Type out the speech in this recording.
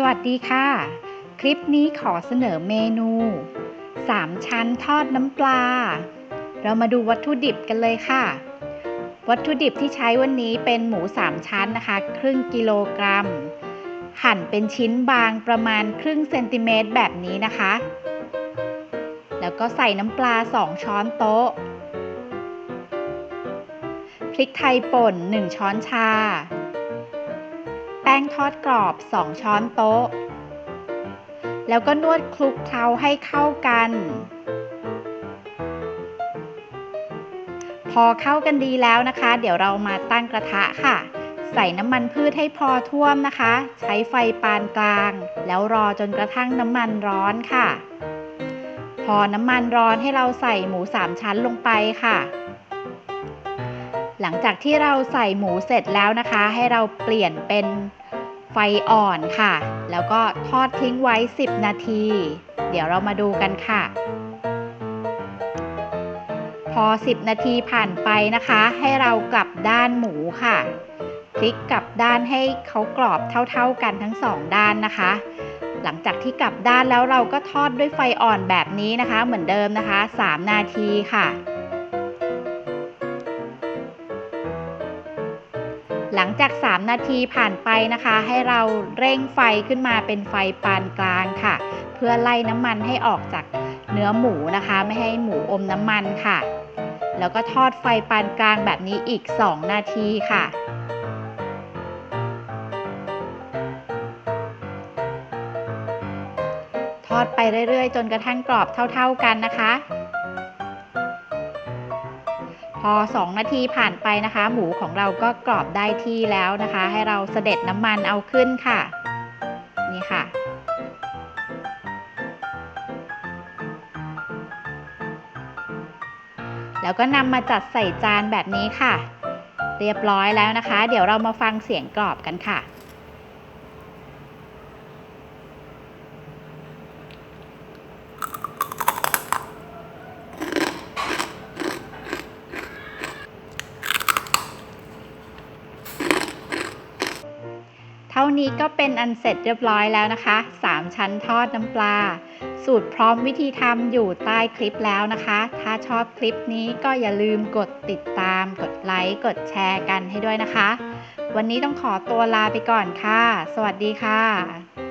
สวัสดีค่ะ คลิปนี้ขอเสนอเมนู3ชั้นทอดน้ำปลา เรามาดูวัตถุดิบกันเลยค่ะ วัตถุดิบที่ใช้วันนี้เป็นหมู3ชั้นนะคะ ครึ่งกิโลกรัม หั่นเป็นชิ้นบางประมาณครึ่งเซนติเมตรแบบนี้นะคะ แล้วก็ใส่น้ำปลา 2 ช้อนโต๊ะ พริกไทยป่น 1 ช้อนชา งทอดกรอบ 2 ช้อนโต๊ะ แล้วก็นวดคลุกเคล้าให้เข้ากัน พอเข้ากันดีแล้วนะคะ เดี๋ยวเรามาตั้งกระทะค่ะ ใส่น้ำมันพืชให้พอท่วมนะคะ ใช้ไฟปานกลาง แล้วรอจนกระทั่งน้ำมันร้อนค่ะ พอน้ำมันร้อนให้เราใส่หมู3ชั้นลงไปค่ะ หลังจากที่เราใส่หมูเสร็จแล้วนะคะ ให้เราเปลี่ยนเป็นไฟอ่อนค่ะ แล้วก็ทอดทิ้งไว้ 10 นาที เดี๋ยวเรามาดูกันค่ะ พอ 10 นาทีผ่านไปนะคะ ให้เรากลับด้านหมูค่ะพลิกกลับด้านให้เขากรอบเท่าๆกันทั้งสองด้านนะคะ หลังจากที่กลับด้านแล้วเราก็ทอดด้วยไฟอ่อนแบบนี้นะคะ เหมือนเดิมนะคะ 3 นาทีค่ะ หลังจาก 3 นาทีผ่านไปนะคะ ให้เราเร่งไฟขึ้นมาเป็นไฟปานกลางค่ะ เพื่อไล่น้ำมันให้ออกจากเนื้อหมูนะคะ ไม่ให้หมูอมน้ำมันค่ะ แล้วก็ทอดไฟปานกลางแบบนี้อีก 2 นาทีค่ะทอดไปเรื่อยๆ จนกระทั่งกรอบเท่า ๆกันนะคะ พอ 2 นาทีผ่านไปนะคะ หมูของเราก็กรอบได้ที่แล้วนะคะ ให้เราเสด็จน้ำมันเอาขึ้นค่ะ นี่ค่ะ แล้วก็นำมาจัดใส่จานแบบนี้ค่ะ เรียบร้อยแล้วนะคะ เดี๋ยวเรามาฟังเสียงกรอบกันค่ะ ท่านี้ก็เป็นอันเสร็จเรียบร้อยแล้วนะคะ 3 ชั้นทอดน้ำปลา สูตรพร้อมวิธีทำอยู่ใต้คลิปแล้วนะคะ ถ้าชอบคลิปนี้ก็อย่าลืมกดติดตาม กดไลค์ กดแชร์กันให้ด้วยนะคะ วันนี้ต้องขอตัวลาไปก่อนค่ะ สวัสดีค่ะ